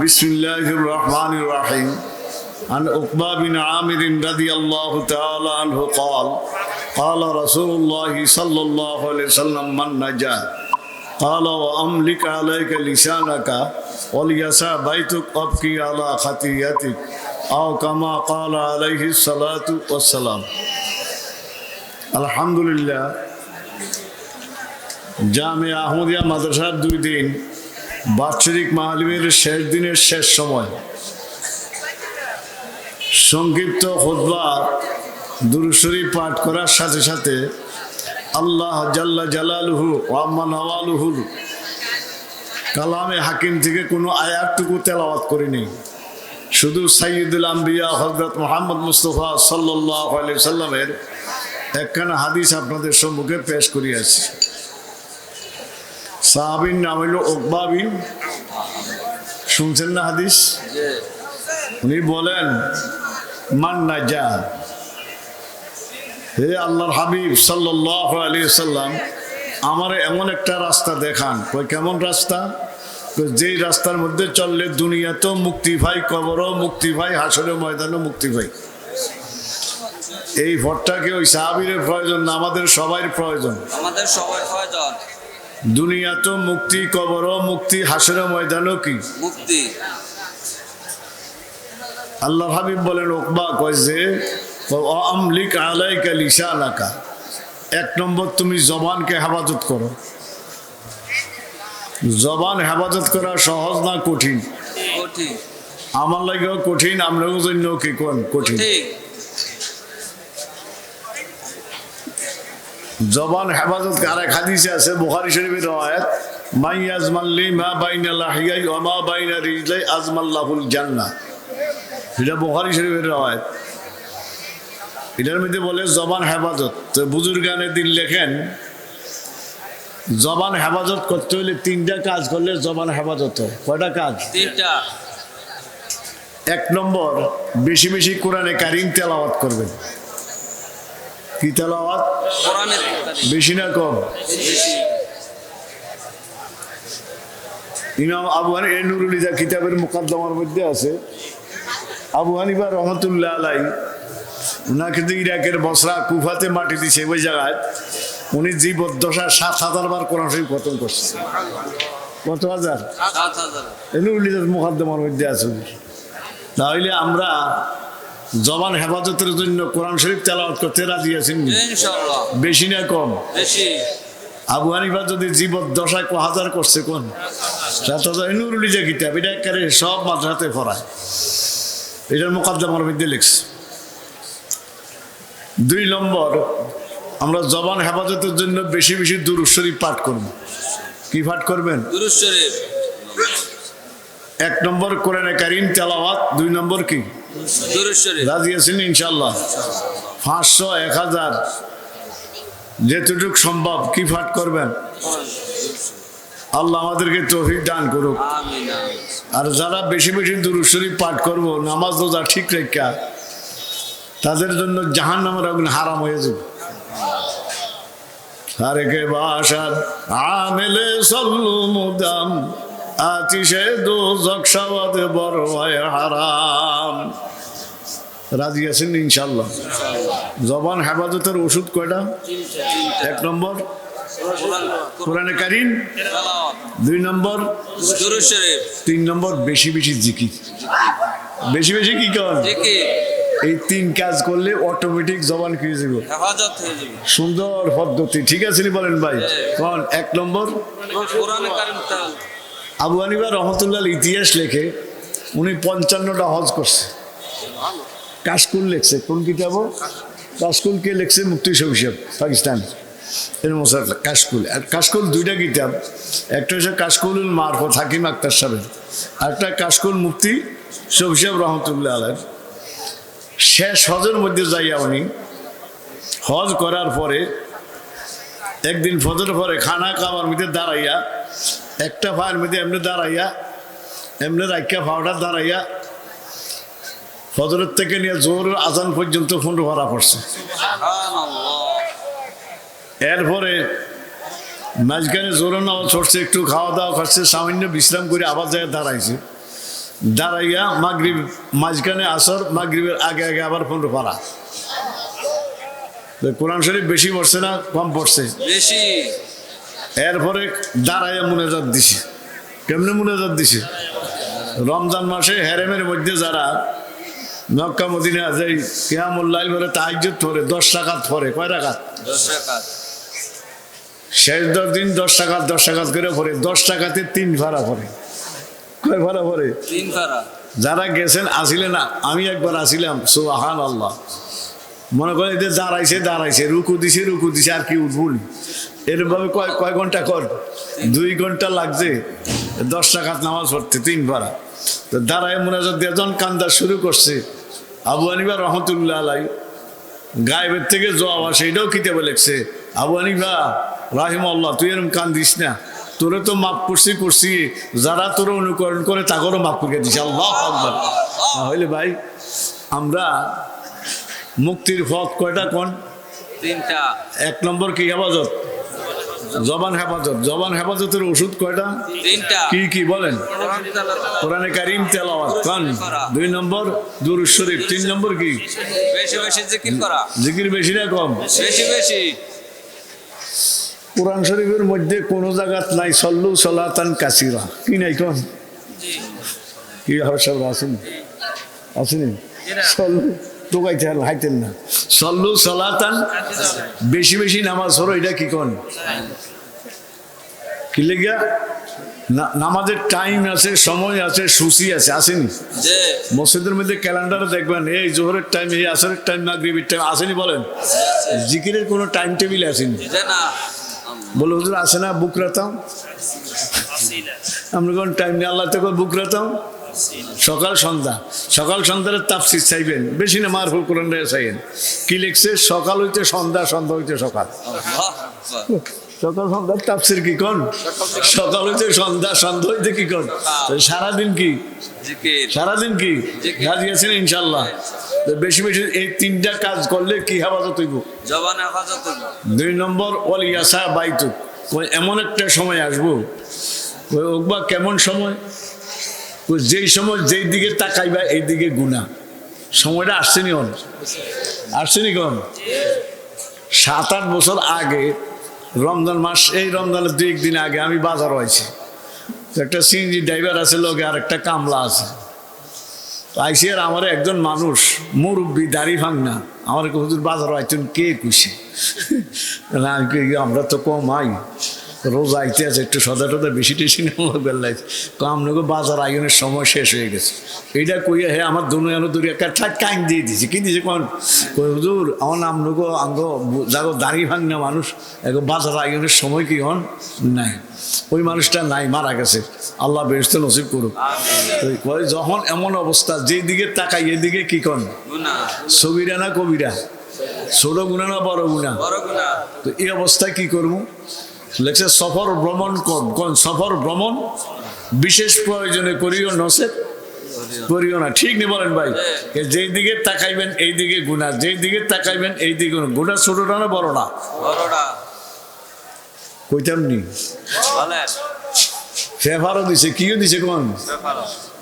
بسم الله الرحمن الرحيم عن عقبة بن عامر رضي الله تعالى عنه قال قال رسول الله صلى الله عليه وسلم من نجا قال وأملك عليك لسانك وليسع بيتك أبكي على خطيئتك أو كما قال عليه الصلاة والسلام الحمد لله জামে আহমদিয়া মাদ্রাসার দুই দিন বাৎসরিক মাহলিমের শেষ দিনের শেষ সময়। সংক্ষিপ্ত খুতবা দুরুশরী পাঠ করার সাথে সাথে আল্লাহ জাল্লা জালালুহু ওয়াম্মা নওয়ালুহুর কালামে হাকিম থেকে কোনো আয়াতটুকু তেলাওয়াত করিনি। শুধু সাইয়দুল আম্বিয়া হজরত মোহাম্মদ মুস্তফা সাল্লাহ আলি সাল্লামের একখানা হাদিস আপনাদের সম্মুখে পেশ করিয়াছি। সাহাবিন নাম হইল ওকবা শুনছেন না হাদিস? উনি বলেন, মান না যা হে আল্লাহর হাবিব সাল্লাহ আলী সাল্লাম আমার এমন একটা রাস্তা দেখান। কই কেমন রাস্তা? যেই রাস্তার মধ্যে চললে দুনিয়াতেও মুক্তি পাই কবরও মুক্তি পাই হাসরের ময়দানও মুক্তি পাই এই ভট্টাকে ওই সাহাবিরের প্রয়োজন না, আমাদের সবাই প্রয়োজন। আমাদের সবার প্রয়োজন। দুনিয়াতেও মুক্তি কবরও মুক্তি হাসরের ময়দানও কি? মুক্তি। আল্লাহ হাবিব বলেন ওকবা কয় যে আমলিক আলাইকা লিসানাকা এক নম্বর তুমি জবানকে হেফাজত করো। জবান হেফাজত করা সহজ না কঠিন? আমার লাগেও কঠিন আমরাও জন্য কি কঠিন। জবান হেফাজত আরেক হাদিসে আছে বুখারী শরীফের রওয়ায়াত মাই আজমাল্লি মা বাইনা লাহিয়াই ওয়া মা বাইনা রিজলাই আজমাল্লাহুল জান্নাহ। এটা বুখারী শরীফের রওয়ায়াত। এটার মধ্যে বলে জবান হেফাজত। তো বুজুর্গানে দিন লেখেন জবান হেফাজত করতে হলে তিনটা কাজ করলে জবান হেফাজত হয়। কয়টা কাজ? তিনটা। এক নম্বর বেশি বেশি কোরআনে কারিম তেলাওয়াত করবেন। কি তেলাওয়াত? বেশি না কম? ইমাম আবু হানি নুরুল ইজা কিতাবের মুকদ্দমার মধ্যে আছে। আবু হানিফা রহমতুল্লাহ আলাই ওনাকে তো ইরাকের বসরা কুফাতে মাটি দিছে ওই জায়গায়। উনি যে জীবদ্দশা সাত হাজার বার কোরআন শরীফ খতম করছে। কত হাজার? নুরুল ইজার মুকদ্দমার মধ্যে আছে। তাহলে আমরা জবান হেফাজতের জন্য কোরআন শরীফ তেলাওয়াত করতে রাজি আছেন? বেশি না কম? বেশি। আবু হানিফা যদি জীবদ্দশায় ক হাজার করছে কোন? সাত হাজার নুরুল ইজা কিতাব এটা একেবারে সব মাদ্রাসাতে পড়ায়। এটার মোকাদ্দমার মধ্যে লিখছে। দুই নম্বর আমরা জবান হেফাজতের জন্য বেশি বেশি দুরুশ্বরী পাঠ করব। কি পাঠ করবেন? এক নম্বর কোরআনে কারিম তেলাওয়াত দুই নম্বর কি? রাজি আছেন ইনশাল্লাহ পাঁচশো এক হাজার যেতটুক সম্ভব কি পাঠ করবেন? আল্লাহ আমাদেরকে তৌফিক দান করুক। আর যারা বেশি বেশি দুরুশ্বরী পাঠ করব নামাজ রোজা ঠিক রেখা তাদের জন্য জাহান নামের আগুন হারাম হয়ে যাবে। হারেকে বাসার আমেলে সল্লু মুদাম। আতিশে দো জকসাবাদে বড় হয় হারাম। রাজি আছেন ইনশাল্লাহ জবান হেফাজতের ওষুধ কয়টা? এক নম্বর? কোরআনে কারিম? দুই নম্বর? তিন নম্বর? বেশি বেশি জিকি বেশি বেশি কি কর এই তিন কাজ করলে অটোমেটিক জবান কি যাব। হয়ে সুন্দর পদ্ধতি। ঠিক আছে বলেন ভাই? কোন? এক নম্বর? আবু আনিবা রহমতুল্লাহ ইতিহাস লেখে উনি পঞ্চান্নটা হজ করছে। কাশকুল লেখছে। কোন কিতাব? কাশকুল কে লেখছে? মুক্তি সবিষেব পাকিস্তান। কাশকুল। আর কাশকুল দুইটা কিতাব। একটা হচ্ছে কাশকুল মারফত হাকিম আক্তার সাহেব আর একটা কাশকুল মুক্তি সবিষেব রহমতুল্লাহ আলের শেষ হজের মধ্যে যাইয়া উনি হজ করার পরে একদিন ফজর পরে খানা খাওয়ার মধ্যে দাঁড়াইয়া একটা ফায়ের মধ্যে এমনি দাঁড়াইয়া এমনি রাখিয়া ফাওয়াটা দাঁড়াইয়া ফজরের থেকে নিয়ে জোর আজান পর্যন্ত ফোন ভরা পড়ছে। এরপরে মাঝখানে জোরে নামাজ ছড়ছে একটু খাওয়া দাওয়া করছে সামান্য বিশ্রাম করে আবার যায় দাঁড়াইছে। দাঁড়াইয়া মাগরিব মাঝখানে আসর মাগরিবের আগে আগে আবার পারা তো কোরআন শরীফ বেশি পড়ছে না কম পড়ছে? বেশি। এরপরে দাঁড়াইয়া মুনাজাত দিছে। কেমনে মুনাজাত দিছে? রমজান মাসে হেরেমের মধ্যে যারা মক্কা মদিনা যাই কিয়ামুল্লাইল ভরে তাহাজ্জুদ পড়ে দশ টাকাত পড়ে কয় টাকাত শেষ দশ দিন দশ টাকা দশ টাকা করে পড়ে দশ টাকাতে তিন ভাড়া পড়ে কয় ভাড়া পড়ে তিন পারা যারা গেছেন আসিলেন না আমি একবার আসিলাম সুবাহান আল্লাহ মনে করেন এদের দাঁড়াইছে দাঁড়াইছে রুকু দিছে রুকু দিছে আর কি উঠবুল এরকমভাবে কয় কয় ঘণ্টা কর? দুই ঘণ্টা লাগছে। দশ টাকাত নামাজ পড়তে তিন পারা। তো দাঁড়ায় মোনাজাত দিয়ে যখন কান্দা শুরু করছে। আবু আনিবা রহমতুল্লাহ আলাই গায়েবের থেকে জবাব আসে এটাও কিতাবে লেখছে। আবু আনিবা রাহিম আল্লাহ তুই এরকম কান্দিস না। তোরে তো মাপ করছি করছি। যারা তোর অনুকরণ করে তাদেরও মাপ করে দিছে আল্লাহ আকবার। তাহলে ভাই আমরা মুক্তির পথ কয়টা কোন? তিনটা। এক নম্বর কি? হেফাজত। জবান হেফাজত জবান হেফাজতের ওষুধ কয়টা? তিনটা। কি কি বলেন। কোরআন কারিম তেলাওয়াত কান? দুই নম্বর দুরুদ শরীফ। তিন নম্বর কি? বেশি বেশি জিকির করা। জিকির বেশি না কম? বেশি বেশি। কোরআন শরীফের মধ্যে কোনো জায়গাত নাই সল্লু সলাতান কাসিরা। কি নাই কোন কি সব আসেন? আসেনি? সল্লু টোকাইতে হাইতেন না। সল্লু সলাতান বেশি বেশি নামাজ হলো এটা কি কোন? কি লেগিয়া? না- নামাজের টাইম আছে সময় আছে সূচি আছে আসেনি? মসজিদের মধ্যে ক্যালেন্ডারে দেখবেন এই জোহরের টাইম এই আসরের টাইম মাগরিবের টাইম আসেনি বলেন? জিকিরের কোনো টাইম টেবিল আসেনি? বলে হুজুর আসে না বুক রাতাম আমরা কোন টাইম নেই আল্লাহ থেকে বুক রাতাম সকাল সন্ধ্যা। সকাল সন্ধ্যার তাপসির চাইবেন। বেশি না মার ফুল কোরআন চাইবেন কি লিখছে? সকাল হইতে সন্ধ্যা সন্ধ্যা হইতে সকাল। সকাল সন্ধ্যার তাপসির কি কোন? সকাল হইতে সন্ধ্যা সন্ধ্যা হইতে কি কোন? সারাদিন কি? সারাদিন কি? জিকির। কাজ গেছেন ইনশাল্লাহ বেশি বেশি এই তিনটা কাজ করলে কি হেফাজত হইব। দুই নম্বর ওয়াল ইয়াসা বাইতুক। এমন একটা সময় আসব। ওকবা কেমন সময়? যেই সময় যেই দিকে তাকাইবা, এই দিকে গুণা। সময়টা আসছেনি অন আসছেনি কন সাত আট বছর আগে, রমজান মাস, এই রমজানের দুই একদিন আগে আমি বাজার হয়েছি। একটা সিএনজি ড্রাইভার আছে, লগে আর একটা কামলা আছে। আইসি আর আমার একজন মানুষ, মুরব্বী, দাড়ি ভাঙনা, আমার হুজুর বাজার আইতেন কে না আমি আমরা তো কম আই রোজ আইতে আছে একটু সদা টদা বেশি টেশি নেওয়া বেল্লাই তো আপনাকে বাজার আইনের সময় শেষ হয়ে গেছে। এইটা কইয়া হে আমার দুনো এনো দূরে একটা ঠাক কাইন দিয়ে দিছে। কি দিছে কোন? কই হুজুর আমার নাম নগো আঙ্গ যাগো দাড়ি ভাঙ না মানুষ। এক বাজার আইনের সময় কি হন? নাই। ওই মানুষটা নাই মারা গেছে। আল্লাহ বেরস্ত নসিব করুক। কয় যখন এমন অবস্থা যেই দিকে তাকাই এদিকে কি কন? ছবিরা না কবিরা? ছোট গুণা না বড় গুণা। তো এই অবস্থায় কি করব? লেখছে সফর ভ্রমণ কোন? সফর ভ্রমণ? বিশেষ প্রয়োজনে করিও নসে করিও না। ঠিক নি বলেন ভাই? যেই দিকে তাকাইবেন এই দিকে গুণা যেই দিকে তাকাইবেন এই দিকে গুণা। ছোটটা না বড় না? কইতাম নি? ফেভারও দিছে কিও দিছে কোন।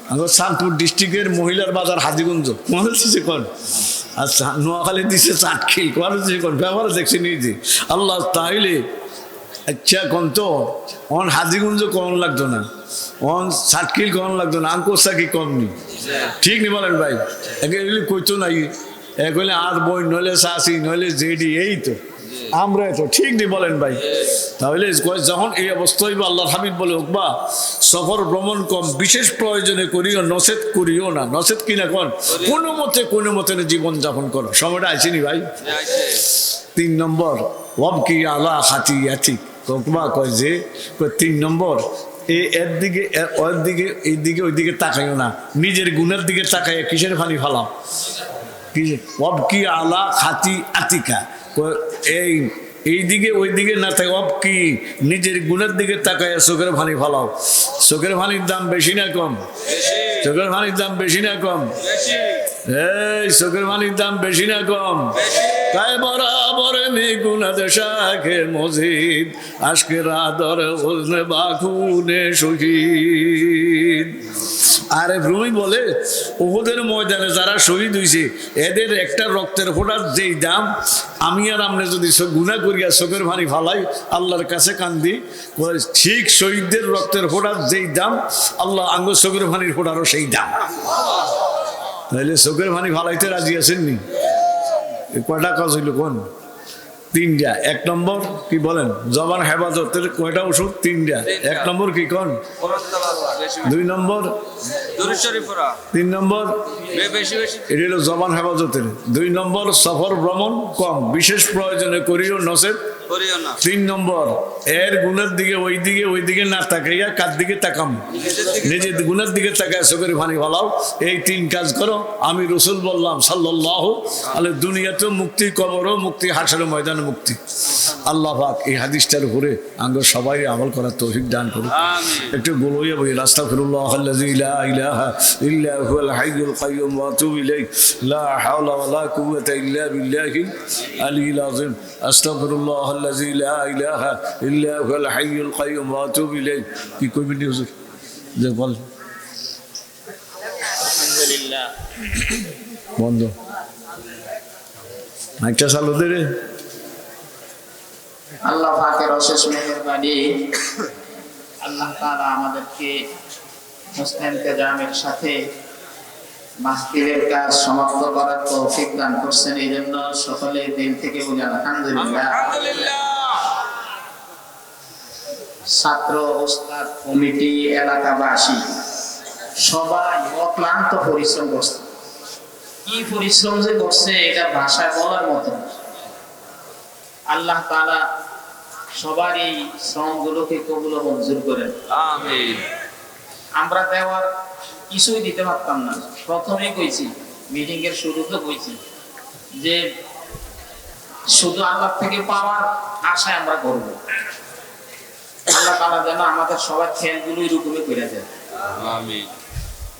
আমার চাঁদপুর ডিস্ট্রিক্টের মহিলার বাজার হাজিগঞ্জ। কোয়ালে দিছে কোন? আর চা- নোয়াখালী দিছে চাটখিল কোয়ালে দিছে কোন? ব্যবহার দেখছি নিজে। আল্লাহ তাইলে আচ্ছা কোন তো? অন হাজিগঞ্জ কম লাগতো না? অন চাটখিল কম লাগতো না? আঙ্কোসা কি কম নি। ঠিক নি বলেন ভাই? একে কইতো নাই। এ কইলে আর বই নইলে চাষি নইলে জেডি এই তো। আমরা তো। ঠিক নি বলেন ভাই? তাহলে যখন এই অবস্থা হইব আল্লাহ হাবিব বলে হোক বা সফর ভ্রমণ কম বিশেষ প্রয়োজনে করিও নসেত করিও না। নসেত কিনা কর কোনো? মতে কোনো মতে জীবন যাপন করো। সময়টা আইসিনি ভাই? তিন নম্বর ওয়াব কি আলা হাতি আতি কোকবা কয় যে তিন নম্বর এ এর দিকে ওর দিকে এই দিকে ওই দিকে তাকাইও না। নিজের গুণের দিকে তাকাইয়া কিসের ফানি ফালাও? ওয়াব কি আলা খাতি আতিকা? এই এই দিকে ওই দিকে না থাকে অব কি নিজের গুণের দিকে তাকাইয়া চোখের ফানি ফালাও? চোখের ফানির দাম বেশি না কম? চোখের ফানির দাম বেশি না কম? এই চোখের পানির দাম বেশি না কম? বেশি। তাই বরাবর নিগুনা দেশাকে মজিদ, আজকে রাদর হুজনে বাকুনে শহীদ। আরে রুমি বলে ওদের ময়দানে যারা শহীদ হয়েছে এদের একটা রক্তের ফোটার যেই দাম, আমি আর আপনি যদি গুণা করিয়া চোখের ভানি ফালাই, আল্লাহর কাছে কান্দি ঠিক শহীদদের রক্তের ফোটার যেই দাম, আল্লাহ আঙ্গ চোখের ভানির ফোটারও সেই দাম। তাহলে চোখের ভানি ফালাইতে রাজি আছেন নি? এ কয়টা কাজ হইল কোন? তিনটা। এক নম্বর কি বলেন? জবান হেফাজতের কয়টা ওষুধ? তিনটা। এক নম্বর কি কোন? দুই নম্বর? তিন নম্বর? এটি হলো জবান হেফাজতের। দুই নম্বর সফর ভ্রমণ কম। বিশেষ প্রয়োজনে করিও নসেদ তিন নম্বর এর গুণের দিকে ওই দিকে ওই দিকে না তাকাইয়া কার দিকে তাকাম? নিজের গুণের দিকে তাকায় চোখের পানি ভালাও এই তিন কাজ করো। আমি রসুল বললাম সাল্লাহ আলে দুনিয়াতে মুক্তি কবরও মুক্তি হাসের ময়দানে মুক্তি। আল্লাহ পাক এই হাদিসটার উপরে আঙ্গ সবাই আমল করার তৌফিক দান করুন একটু বলইয়া বই আস্তাগফিরুল্লাহ আল্লাযী লা ইলাহা ইল্লা হুয়াল হাইয়ুল কাইয়্যুম ওয়া আতুবু ইলাইহি। লা হাওলা ওয়া লা কুওয়াতা ইল্লা বিল্লাহিল আলিয়্যিল আযীম। আস্তাগফিরুল্লাহ কি কইবেন নি হুজুর? যে বল। আলহামদুলিল্লাহ। বন্ধ। মাইকটা চালু দে রে। আল্লাহ পাকের অশেষ মেহরবানি। আল্লাহ তাআলা আমাদেরকে মুসলিম তেজামের সাথে মাহফিলের কাজ সমাপ্ত করার তৌফিক দান করছেন এই জন্য সকলে দিল থেকে বলি আলহামদুলিল্লাহ। ছাত্র ওস্তাদ কমিটি এলাকাবাসী সবাই অক্লান্ত পরিশ্রম করছে। কি পরিশ্রম যে করছে এটা ভাষায় বলার মতো আল্লাহ তাআলা সবার এই শ্রমগুলোকে কবুল মঞ্জুর করেন। আমরা দেওয়ার কিছুই দিতে পারতাম না। প্রথমেই কইছি মিটিং এর শুরুতে কইছি যে শুধু আল্লাহ থেকে পাওয়ার আশায় আমরা করব। আল্লাহ তাআলা যেন আমাদের সবার খেলগুলো এরকমই করে দেয়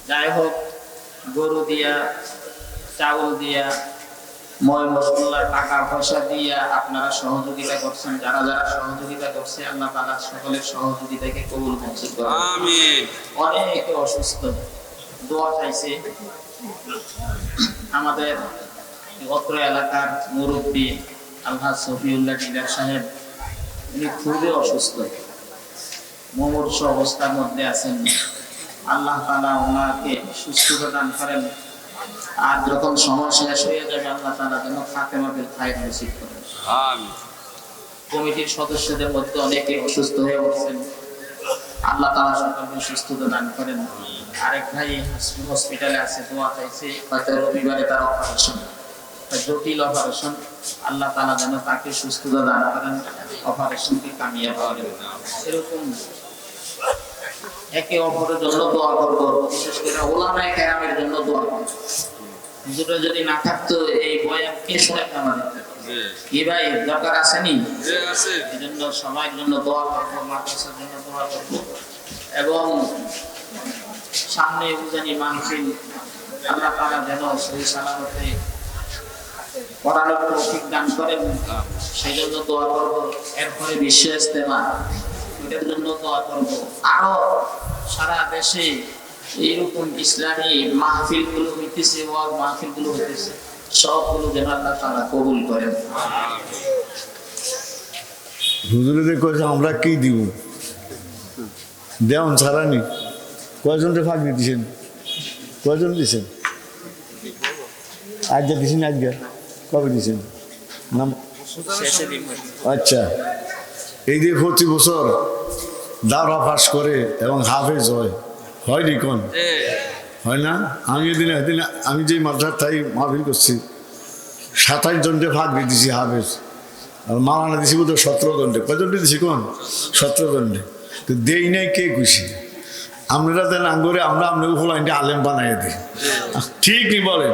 যাই হোক গরু দিয়া চাউল দিয়া ময় মশলা টাকা পয়সা দিয়া আপনারা সহযোগিতা করছেন। যারা যারা সহযোগিতা করছে আল্লাহ তাআলা সকলের সহযোগিতাকে কবুল আমিন। অনেকে অসুস্থ। দোয়া চাইছে। আমাদের অত্র এলাকার মুরব্বী আলহাজ সফিউল্লাহ ডিলার সাহেব উনি খুবই অসুস্থ। মুমূর্ষ অবস্থার মধ্যে আছেন। আল্লাহ তালা ওনাকে সুস্থতা দান করেন। আর যখন সময় শেষ হয়ে যাবে আল্লাহ তালা যেন ফাতেমাদের খায় নসিব করেন। কমিটির সদস্যদের মধ্যে অনেকে অসুস্থ হয়ে পড়ছেন। আল্লাহ তালা সকলকে সুস্থতা দান করেন। আরেক ভাই হসপিটালে আছে, দোয়া চাইছে হয়তো রবিবারে তার অপারেশন জটিল অপারেশন আল্লাহ তালা যেন তাকে সুস্থতা দান করেন অপারেশনকে কামিয়ে করেন এরকম একে অপরের জন্য দোয়া করব। বিশেষ করে ওলামায় কেরামের জন্য দোয়া করব। হুজুরা যদি না থাকতো, এই বয়ান কে শোনাইতে আমাদের জি কি ভাই দরকার আসেনি? আছে। এই জন্য দোয়া করব মাদ্রাসার জন্য দোয়া করব। এবং সামনে উজানি আল্লাহ তারা যেন সেই সালামতে পড়ানোর তৌফিক দান করেন সেই জন্য দোয়া করব। এরপরে বিশ্ব ইস্তেমা এটার জন্য দোয়া করব। আরও সারা দেশে এইরকম ইসলামী মাহফিলগুলো হইতেছে ওয়াজ মাহফিলগুলো হইতেছে। সবগুলো যেন আল্লাহ তারা কবুল করেন। হুজুরেদের কয়েছে আমরা কি দিব? দেওয়ান ছাড়ানি। কয়জনকে ফাঁক দিয়েছেন কয়জন দিয়েছেন আজকে দিয়েছেন আজকে কবে দিয়েছেন নাম? আচ্ছা। এই যে প্রতি বছর দাওরা পাস করে এবং হাফেজ হয়। হয়নি কোন? জি হয় না? আমি এদিন এদিন আমি যে মাদ্রাস তাই মাহফিল করছি সাতাশ জনকে ভাগ দিয়ে দিছি হাফেজ। আর মালানা দিছি বোধ সতেরো জনকে। কজনকে দিছি কোন? সতেরো জনকে। তো দেই নাই কে খুশি আমরা দেন আঙ্গুরে আমরা আপনাকে ফুলাইনটা আলেম বানাই দিই। ঠিক ঠিকই বলেন।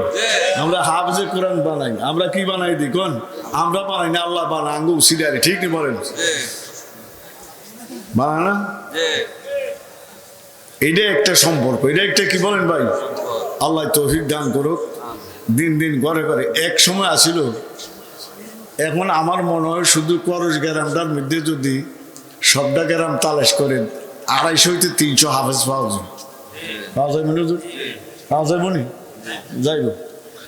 আমরা হাফজে কোরআন বানাই। আমরা কি বানাই দিই কোন? আমরা বানাই না, আল্লাহ বানাই আঙ্গু সিরিয়ারে ঠিকই বলেন। জি বানায় না? জি এটা একটা সম্পর্ক এটা একটা কি বলেন ভাই? আল্লাহ তৌফিক দান করুক। দিন দিন ঘরে ঘরে এক সময় আসিল এখন আমার মনে হয় শুধু করস গ্রামটার মধ্যে যদি সবটা গ্রাম তালাশ করেন আড়াইশো হইতে তিনশো হাফেজ পাওয়া যায় পাওয়া যাইব না হুজুর? পাওয়া যাইব নি? যাইব।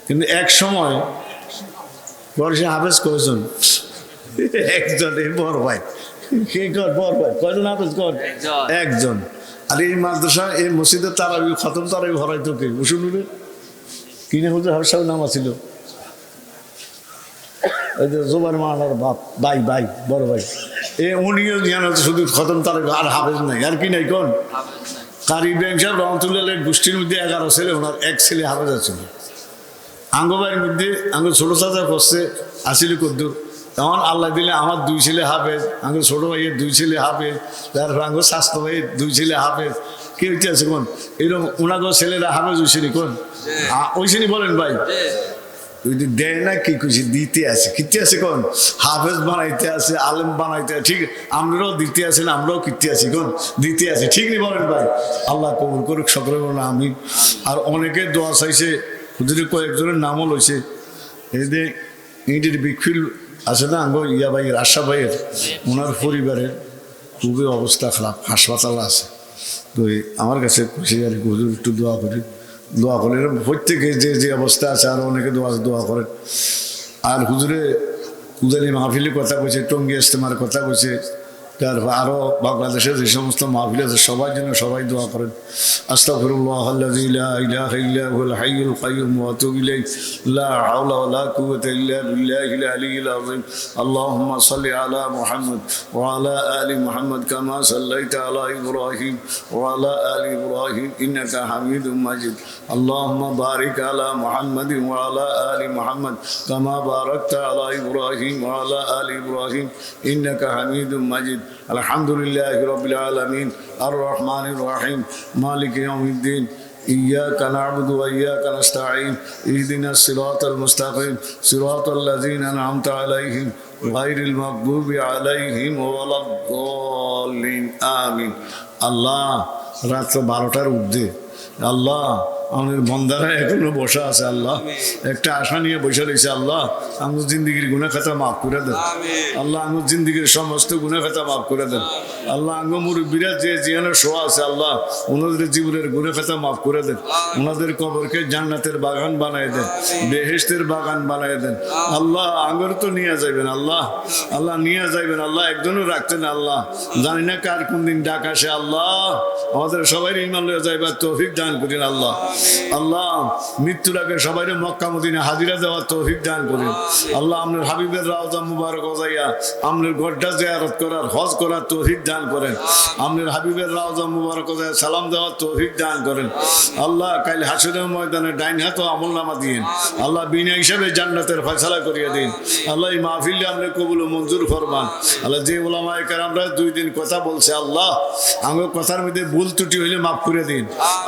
কিন্তু এক সময় বর্ষে হাফেজ কয়জন? একজন এই বড় ভাই। কে কর বড় ভাই? কয়জন হাফেজ কর? একজন। আর এই মাদ্রাসা, এই মসজিদের তারাবি খতম তারাবি হরাইতো কে? উসুনুরে কিনে হুজুর হাফেজ সাহেব নাম আছিল। ওই যে জোবার মানার বাপ, ভাই ভাই, বড় ভাই। এ উনিও জ্ঞান হচ্ছে শুধু খতম তারাবি, আর হাফেজ নাই। আর কি নাই কোন। কারি ব্যাংক সাহেব রহমতুল্লাহ গোষ্ঠীর মধ্যে এগারো ছেলে, ওনার এক ছেলে হাফেজ ছিল আঙ্গবাইয়ের মধ্যে আঙ্গ ছোট চাচা করছে আসিল কদ্দুর। তখন আল্লাহ দিলে আমার দুই ছেলে হাফেজ আঙ্গ ছোট ভাইয়ের দুই ছেলে হাফেজ তারপর আঙ্গ স্বাস্থ্য ভাইয়ের দুই ছেলে হাফেজ কে হইতে আছে কোন? এরকম ওনাগো ছেলেরা হাফেজ হইছেনি কোন? আ- ওইসেনি বলেন ভাই। যদি দেয় না কি খুশি দিতে আছে। কিতে আছে কোন? হাফেজ বানাইতে আছে আলেম বানাইতে আছে। ঠিক আমরাও দিতে আছি না আমরাও কিনতে আছি কোন? দিতে আছে। ঠিক নি বলেন ভাই? আল্লাহ কবুল করুক সকলে বলেন আমি আর অনেকে দোয়া চাইছে হুজুরে কয়েকজনের নামও লইছে। এই যে ইন্ডির বিকফিল আছে না? আঙ্গ ইয়া ভাইয়ের আশা ভাইয়ের, ওনার পরিবারের খুবই অবস্থা খারাপ, হাসপাতাল আছে। তো আমার কাছে খুশি আর হুজুর একটু দোয়া করি দোয়া করেন, প্রত্যেকে যে যে অবস্থা আছে আর অনেকে দোয়া দোয়া করেন। আর হুজুরে, উদানি মাহফিলের কথা বলছে টঙ্গি ইস্তেমার কথা কইছে তারপর আরও বাংলাদেশের যে সমস্ত মাহফিল আছে, সবার জন্য সবাই দোয়া করেন। হুয়াল হাইয়ুল কাইয়্যুম ওয়া আতুবু ইলাইহি। লা হাওলা ওয়া লা কুওয়াতা ইল্লা বিল্লাহিল আলিয়্যিল আযীম। আল্লাহুম্মা সাল্লি আলা মুহাম্মদ ওয়া আলা আলি মুহাম্মদ কামা সাল্লাইতা আলা ইব্রাহিম ওয়া মাজিদ। আলহামদুলিল্লাহি রাব্বিল আলামিন আর রহমানির রহিম মালিক ইয়াউমিদ্দিন إياك نعبد وإياك نستعين اهدنا الصراط المستقيم صراط الذين أنعمت عليهم غير المغضوب عليهم ولا الضالين آمين الله রাত্র বারোটার ঊর্ধ্বে আল্লাহ আমাদের বন্দারা এখনও বসা আছে আল্লাহ। একটা আশা নিয়ে বসে রয়েছে আল্লাহ। আমার জিন্দগির গুণা খাতা মাফ করে দেন। আল্লাহ আমার জিন্দগির সমস্ত গুণা খাতা মাফ করে দেন। আল্লাহ আঙ্গ মুরব্বীরা যে জিয়ানের শোয়া আছে আল্লাহ ওনাদের জীবনের গুণা খাতা মাফ করে দেন। ওনাদের কবরকে জান্নাতের বাগান বানায় দেন বেহেস্তের বাগান বানায় দেন। আল্লাহ আঙ্গর তো নিয়ে যাইবেন আল্লাহ। আল্লাহ নিয়ে যাইবেন আল্লাহ একজনও রাখতেন আল্লাহ। জানি না কার কোন দিন ডাক আসে আল্লাহ। আমাদের সবাই ইমান লয়ে যাইবার তৌফিক দান করেন আল্লাহ। আল্লাহ, মৃত্যুর আগে সবাই মক্কা, মদিনে হাজিরা দেওয়ার তৌফিক দান করেন। আল্লাহ আপনার হাবিবের রাওজা মুবারক ওজাইয়া আপনার গড্ডা জিয়ারত করার, হজ করার তৌফিক দান করেন। আপনার হাবিবের রাওজা মুবারক ওজাইয়া সালাম দেওয়ার তৌফিক দান করেন। আল্লাহ, কাল হাসুরের ময়দানে ডাইন হাত আমল নামা দিন আল্লাহ, বিনা হিসাবে জান্নাতের ফয়সালা করিয়ে দিন। আল্লাহ, এই মাহফিলে আপনি কবুল মঞ্জুর ফরমান। আল্লাহ, যে ওলামায় আমরা দুই দিন কথা বলছে, আল্লাহ আমার কথার মধ্যে ভুল ত্রুটি হইলে মাফ করে দিন।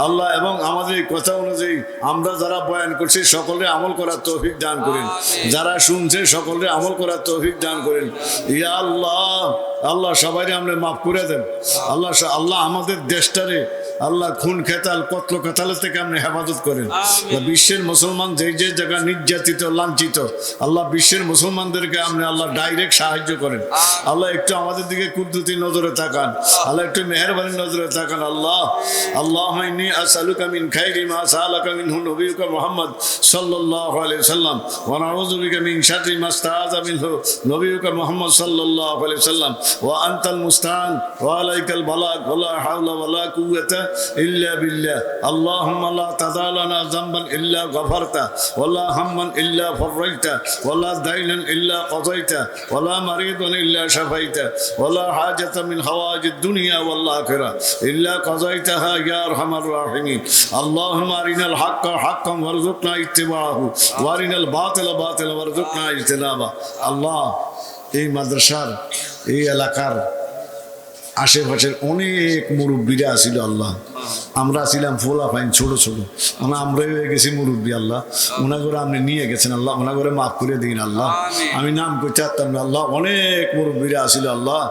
আল্লাহ, এবং আমাদের এই কথা অনুযায়ী আমরা যারা বয়ান করছি সকলে আমল করার তৌফিক দান করেন। যারা শুনছে সকলে আমল করার তৌফিক দান করেন। ইয়া আল্লাহ আল্লাহ সবাই আমরা মাফ করে দেন। আল্লাহ আল্লাহ আমাদের দেশটারে আল্লাহ খুন খেতাল কতল কেতালের থেকে আপনি হেফাজত করেন। বিশ্বের মুসলমান যে যে জায়গা নির্যাতিত লাঞ্ছিত আল্লাহ বিশ্বের মুসলমানদেরকে আপনি আল্লাহ ডাইরেক্ট সাহায্য করেন। আল্লাহ একটু আমাদের দিকে কুদ্দুতি নজরে তাকান। আল্লাহ একটু মেহরবানি নজরে তাকান। আল্লাহ আল্লাহ ইন্নী আসআলুকা মিন খাইরি মা সাআলাকা মিনহু নবিয়ুকা মুহাম্মদ সাল্লাল্লাহু আলাইহি সাল্লাম ওয়া নাউযু বিকা মিন শাররি মা ইস্তাআযা মিনহু নবিয়ুকা মুহাম্মদ সাল্লাল্লাহু আলাইহি সাল্লাম। ওয়া আনতাল মুস্তাআন ওয়া আলাইকাল বালাগ ওয়া লা হাওলা ওয়া লা কুওয়াতা ইল্লা বিল্লাহ আল্লাহুম্মা লা তাদা লানা যামবান ইল্লা গফারতা ওয়া লা হাম্মান ইল্লা ফাররাইতা ওয়া লা দাইনান ইল্লা قضيته ولا مريض إلا شفيته ولا حاجة من حوائج الدنيا والآخرة إلا قضيتها يا أرحم الراحمين اللهم أرنا الحق حقا وارزقنا اتباعه وأرنا الباطل باطلا وارزقنا اجتنابه الله এই মাদ্রাসার এই এলাকার আশেপাশের অনেক মুরব্বীরা আসিল আল্লাহ। আমরা ছিলাম ফোলা ফাইন ছোট ছোট। আমরা আমরাই হয়ে গেছি মুরব্বী আল্লাহ। ওনা করে আপনি নিয়ে গেছেন আল্লাহ। ওনা করে মাফ করে দিন আল্লাহ। আমি নাম করে চাচ্তাম না আল্লাহ। অনেক মুরব্বীরা আসিল আল্লাহ।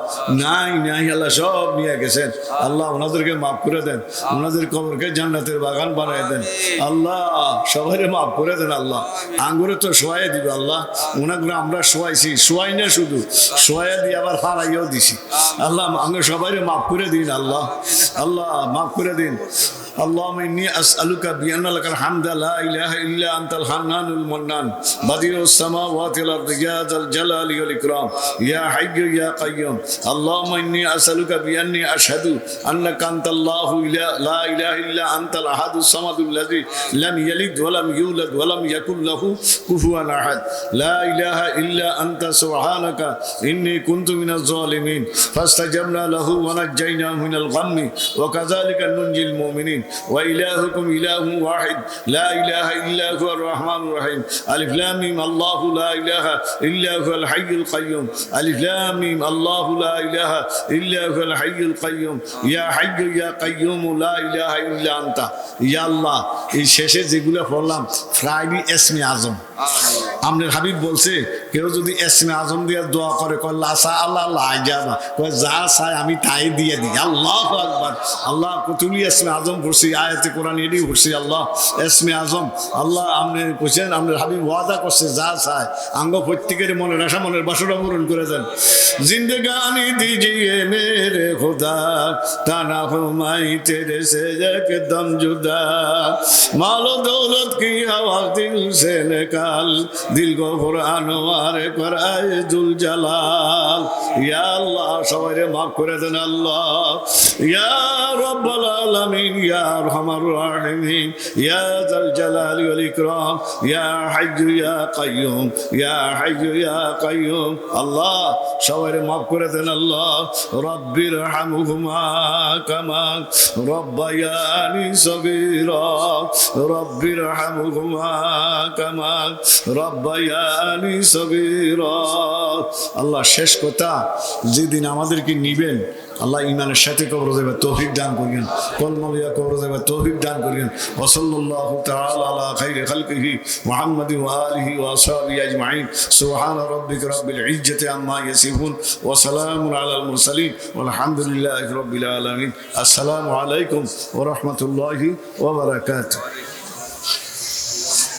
নাই নাই আল্লাহ সব নিয়ে গেছেন। আল্লাহ। ওনাদেরকে মাফ করে দেন। ওনাদের কবরকে জান্নাতের বাগান বানায় দেন। আল্লাহ সবাই মাফ করে দেন আল্লাহ। আঙ্গুরে তো শোয়াই দিবে আল্লাহ। ওনাগুলো আমরা শোয়াইছি শোয়াই না শুধু শোয়া দিয়ে আবার হারাইয়াও দিছি। আল্লাহ আঙ্গুর সবাই মাফ করে দিন আল্লাহ। আল্লাহ মাফ করে দিন اللهم إني أسألك بأن لك الحمد لا إله إلا أنت الحنان المنان. بديع السماوات والأرض يا ذا الجلال والإكرام يا حي يا قيوم. اللهم إني أسألك بأني أشهد أنك أنت الله لا إله إلا أنت الأحد الصمد الذي لم يلد ولم يولد ولم يكن له كفوا أحد. لا إله إلا أنت سبحانك إني كنت من الظالمين. فاستجبنا له ونجيناه من الغم وكذلك ننجي المؤمنين. وإلهكم إله واحد لا إله إلا هو الرحمن الرحيم ألف لام ميم الله لا إله إلا هو الحي القيوم ألف لام ميم الله لا إله إلا هو الحي القيوم يا حي يا قيوم لا إله إلا أنت يا الله এই শেষে যেগুলো পড়লাম ফ্রাইডি এসমে আজম আমাদের হাবিব বলছে কেউ যদি এসমে আজম দিয়ে দোয়া করে কয় লাসা আল্লাহ আল্লাহ আইজাবা কয় যা চাই আমি তাই দিয়ে দিই আল্লাহ আকবার আল্লাহ কতুলি এসমে আজম পড়ছি, আয়াতে কোরআন এডি পড়ছি, আল্লাহ, এসমে আজম, আল্লাহ আপনি কইছেন আমাদের হাবিব ওয়াদা করছে, যা চায়, আঙ্গ প্রত্যেকের মনের আশা মনের বাসনা পূরণ করে দেন। জিন্দগানি দিজিয়ে মেরে খোদা তানা হুমাই তেরে সে একদম জুদা। মালো দৌলত কি আওয়াজ দিল সে নিকাল দিল গো আনোয়ার করায় দুল জালাল। ইয়া আল্লাহ সবাই মাফ করে দেন আল্লাহ। ইয়া রব্বাল আলামিন, ইয়া রাহিমিন, ইয়া জাল জালালি ওয়াল ইকরাম, ইয়া হাইয়্যু ইয়া কাইয়্যুম ইয়া হাইয়্যু ইয়া কাইয়্যুম আল্লাহ, সবাই মাফ করে দেন আল্লাহ। রব্বির হামহুমা কামা রব্বায়ানি সগীরা। রব্বির হামহুমা কামা রব্বায়ানি সগীরা। আল্লাহ, শেষ কথা, যেদিন আমাদেরকে নিবেন আল্লাহ ইমানের সাথে কবর দেবে তৌফিক দান করিয়েন কলমলিয়া কবর দেবে তৌফিক দান করিয়েন ওসল্লাল্লাহু তাআলা আলা খাইরি খালকিহি মুহাম্মাদি আলিহি ওয়া আসহাবিহি আজমাইন। সুবহান রাব্বিকা রাব্বিল ইজ্জাতি আম্মা ইয়াসিফুন। ওয়া সালামুন আলাল মুরসালিন। ওয়ালহামদুলিল্লাহি রাব্বিল আলামিন। আসসালামু আলাইকুম ওয়া রাহমাতুল্লাহি ওয়া বারাকাতুহু।